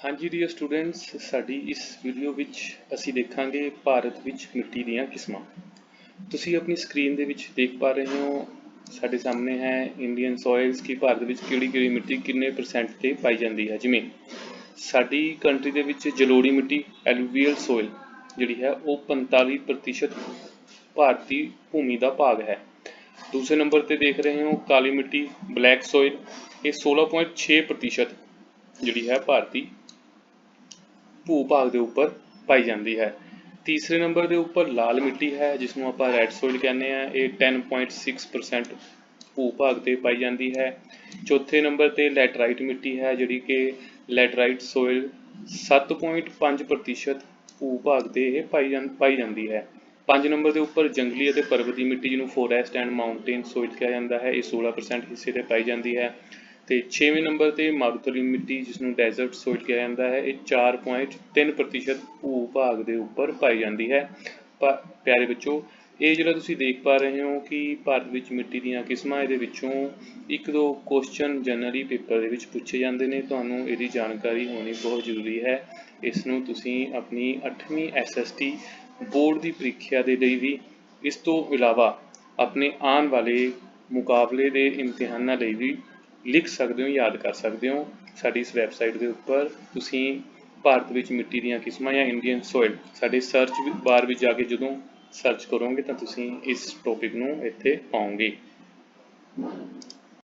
ਹਾਂਜੀ dear students ਸਾਡੀ ਇਸ ਵੀਡੀਓ ਵਿੱਚ ਅਸੀਂ ਦੇਖਾਂਗੇ ਭਾਰਤ ਵਿੱਚ ਮਿੱਟੀ ਦੀਆਂ ਕਿਸਮਾਂ। ਤੁਸੀਂ ਆਪਣੀ ਸਕਰੀਨ ਦੇ ਵਿੱਚ ਦੇਖ ਪਾ ਰਹੇ ਹੋ, ਸਾਡੇ ਸਾਹਮਣੇ ਹੈ ਇੰਡੀਅਨ ਸੋਇਲਸ ਕਿ ਭਾਰਤ ਵਿੱਚ ਕਿਹੜੀ ਕਿਹੜੀ ਮਿੱਟੀ ਕਿੰਨੇ ਪਰਸੈਂਟ ਤੇ ਪਾਈ ਜਾਂਦੀ ਹੈ। ਜਿਵੇਂ ਸਾਡੀ ਕੰਟਰੀ ਦੇ ਵਿੱਚ ਜਲੋੜੀ ਮਿੱਟੀ ਐਲੂਵੀਅਲ ਸੋਇਲ ਜਿਹੜੀ ਹੈ ਉਹ 45% ਭਾਰਤੀ ਭੂਮੀ ਦਾ ਭਾਗ ਹੈ। ਦੂਸਰੇ ਨੰਬਰ ਤੇ ਦੇਖ ਰਹੇ ਹੋ ਕਾਲੀ ਮਿੱਟੀ ਬਲੈਕ ਸੋਇਲ ਇਹ 16.6% ਜਿਹੜੀ ਹੈ ਭਾਰਤੀ ਭੂ ਭਾਗ ਦੇ ਉੱਪਰ ਪਾਈ ਜਾਂਦੀ ਹੈ। ਤੀਸਰੇ ਨੰਬਰ ਦੇ ਉੱਪਰ ਲਾਲ ਮਿੱਟੀ ਹੈ ਜਿਸ ਨੂੰ ਆਪਾਂ ਰੈੱਡ ਸੋਇਲ ਕਹਿੰਦੇ ਆ ਇਹ 10.6% ਭੂ ਭਾਗ ਤੇ ਪਾਈ ਜਾਂਦੀ ਹੈ। ਚੌਥੇ ਨੰਬਰ ਤੇ ਲੈਟਰਾਈਟ ਮਿੱਟੀ ਹੈ, ਜਿਹੜੀ ਕਿ ਲੈਟਰਾਈਟ ਸੋਇਲ 7.5% ਭੂ ਭਾਗ ਤੇ ਇਹ ਪਾਈ ਜਾਂ, ਪਾਈ ਜਾਂਦੀ ਹੈ। ਪੰਜ ਨੰਬਰ ਦੇ ਉੱਪਰ ਜੰਗਲੀ ਅਤੇ ਪਰਬਤੀ ਮਿੱਟੀ, ਜਿਹਨੂੰ ਫੋਰੈਸਟ ਐਂਡ ਮਾਊਂਟੇਨ ਸੋਇਲ ਕਿਹਾ ਜਾਂਦਾ ਹੈ, ਇਹ 16% ਹਿੱਸੇ ਤੇ ਪਾਈ ਜਾਂਦੀ ਹੈ। ਤੇ 6ਵੇਂ ਨੰਬਰ ਤੇ ਮਾਰੂਥਲੀ ਮਿੱਟੀ ਜਿਸ ਨੂੰ ਡੈਜ਼ਰਟ ਸੋਇਲ ਕਿਹਾ ਜਾਂਦਾ ਹੈ, ਇਹ 4.3% ਭੂ ਭਾਗ ਦੇ ਉੱਪਰ ਪਾਈ ਜਾਂਦੀ ਹੈ। ਪ- ਪਿਆਰੇ ਬੱਚੋ, ਇਹ ਜਿਹੜਾ ਤੁਸੀਂ ਦੇਖ ਪਾ ਰਹੇ ਹੋ ਕਿ ਭਾਰਤ ਵਿੱਚ ਮਿੱਟੀ ਦੀਆਂ ਕਿਸਮਾਂ ਇਹਦੇ ਵਿੱਚੋਂ ਇੱਕ ਦੋ ਕੁਐਸਚਨ ਜਨਰਲੀ ਪੇਪਰ ਦੇ ਵਿੱਚ ਪੁੱਛੇ ਜਾਂਦੇ ਨੇ। ਤੁਹਾਨੂੰ ਇਹਦੀ ਜਾਣਕਾਰੀ ਹੋਣੀ ਬਹੁਤ ਜ਼ਰੂਰੀ ਹੈ। ਇਸ ਨੂੰ ਤੁਸੀਂ ਆਪਣੀ 8ਵੀਂ ਐਸਐਸਟੀ ਬੋਰਡ ਦੀ ਪ੍ਰੀਖਿਆ ਦੇ ਲਈ ਵੀ ਇਸ ਤੋਂ ਇਲਾਵਾ ਆਪਣੇ ਆਉਣ ਵਾਲੇ ਮੁਕਾਬਲੇ ਦੇ ਇਮਤਿਹਾਨਾਂ ਲਈ ਵੀ ਲਿਖ ਸਕਦੇ ਹੋ, ਯਾਦ ਕਰ ਸਕਦੇ ਹੋ ਸਾਡੀ ਇਸ ਵੈਬਸਾਈਟ ਦੇ ਉੱਪਰ। ਤੁਸੀਂ ਭਾਰਤ ਵਿੱਚ ਮਿੱਟੀ ਦੀਆਂ ਕਿਸਮਾਂ ਜਾਂ ਇੰਡੀਅਨ ਸੋਇਲ ਸਾਡੇ ਸਰਚ ਬਾਰ ਵਿੱਚ ਜਾ ਕੇ ਜਦੋਂ ਸਰਚ ਕਰੋਗੇ ਤਾਂ ਤੁਸੀਂ ਇਸ ਟੌਪਿਕ ਨੂੰ ਇੱਥੇ ਪਾਓਗੇ।